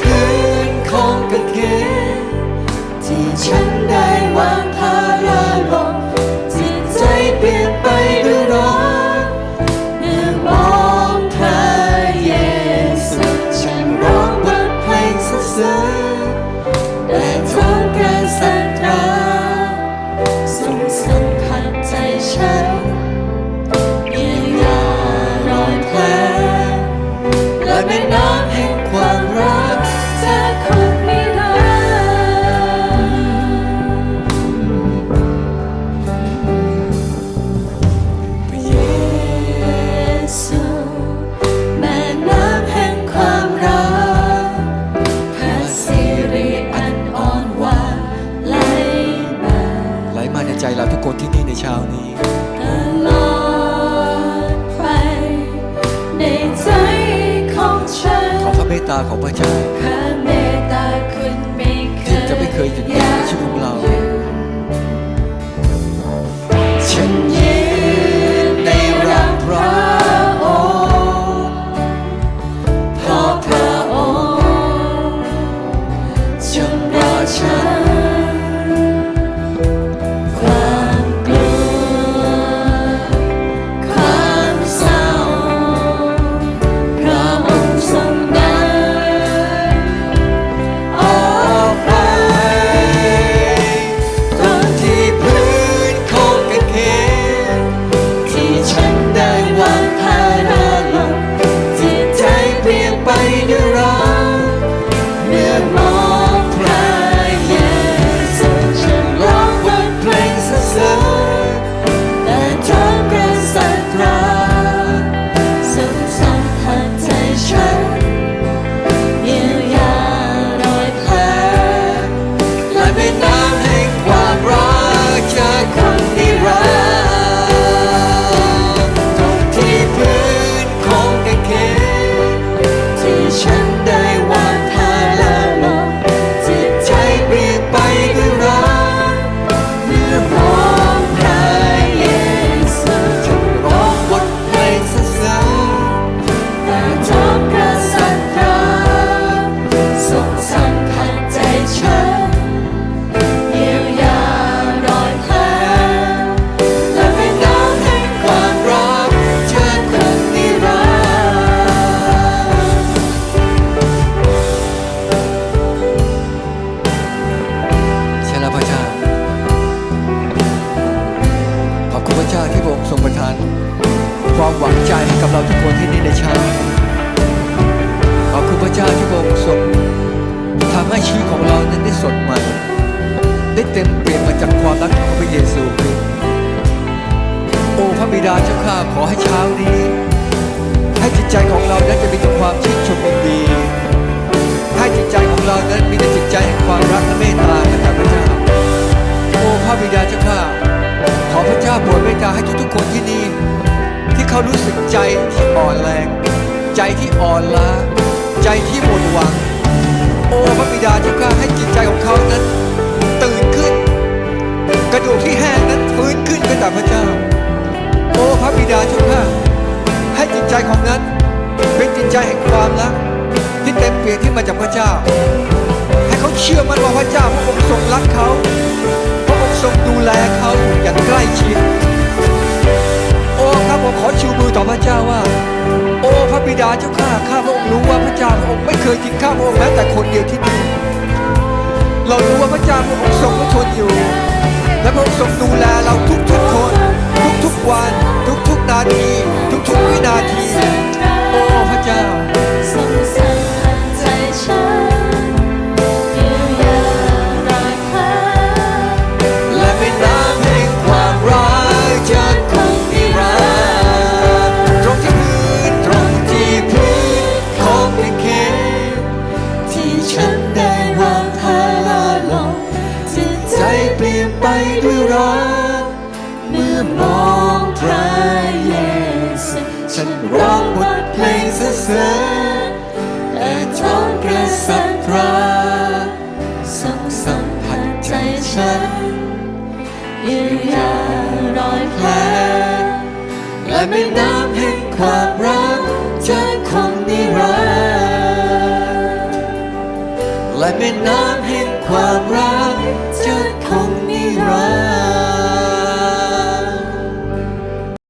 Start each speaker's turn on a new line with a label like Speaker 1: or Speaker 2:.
Speaker 1: พื
Speaker 2: ้
Speaker 1: น
Speaker 2: ของกางเกงที่ฉันได้วางพาราลจิตใจเปลี่ยนไปด้ร้อเมื่อมองพระเยซูฉันร้องบทเพลงเสริแต่ทองการศรัส่งสัมผัสใจฉัน ต
Speaker 1: ตาของพระเจ้า
Speaker 2: พระเมตตาคุณไม่เคย
Speaker 1: ที่จะไม่เคยหยุดยั้งในชีวิตของเรา
Speaker 2: พระเจ้าที่
Speaker 1: พ
Speaker 2: ระอง
Speaker 1: ค์ท
Speaker 2: รงประ
Speaker 1: ทา
Speaker 2: น ความ
Speaker 1: หวังใจให้กับเราทุกคนที่นี่ในเช้าขอบคุณพระเจ้าที่พระองค์ทรงทำให้ชีวิตของเรานั้นได้สดใหม่ ได้เต็มเปลี่ยนมาจากความรักของพระเยซูคริสต์โอ้พระบิดาเจ้าข้าขอให้เช้านี้ ให้จิตใจของเรานั้นจะมีแต่ความชื่นชมยินดี โปรดเมตตาให้ทุกๆคนที่นี่ ที่เขารู้สึกใจที่อ่อนแรง ใจที่อ่อนล้า ใจที่หมดหวัง โอ้พระบิดาเจ้าข้าให้จิตใจของเขานั้น ตื่นขึ้น กระดูกที่แห้งนั้นฟื้นขึ้นไปตามพระเจ้า โอ้พระบิดาเจ้าข้าให้จิตใจของนั้น เป็นจิตใจแห่งความรักที่เต็มเปี่ยมที่มาจากพระเจ้า ให้เขาเชื่อมั่นว่าพระเจ้าพระองค์ทรงรักเขาพระองค์ทรงดูแลเขาอย่างใกล้ชิด จ้าว่า โอ้พระบิดาเจ้าข้าข้าพระองค์รู้ว่าพระเจ้าพระองค์ไม่เคยทิ้งข้าพระองค์แม้แต่คนเดียวที่นี่เรารู้ว่าพระเจ้าพระองค์ทรงพระชนอยู่ และพระองค์ทรงดูแลเราทุกๆคน ทุกๆวัน ทุกๆนาที ทุกๆวินาที เป
Speaker 2: ลี่ยนไปด้วยรัก เมื่อมองพระเยซูฉันร้องบทเพลงสรรเสริญแต่ท้องกษัตริย์ทรงสัมผัสใจฉันเยียวยารอยแผลและแม่น้ำแห่งความรักจะคงนิรันดร์
Speaker 1: และเป็นน้ำแห่งความรัก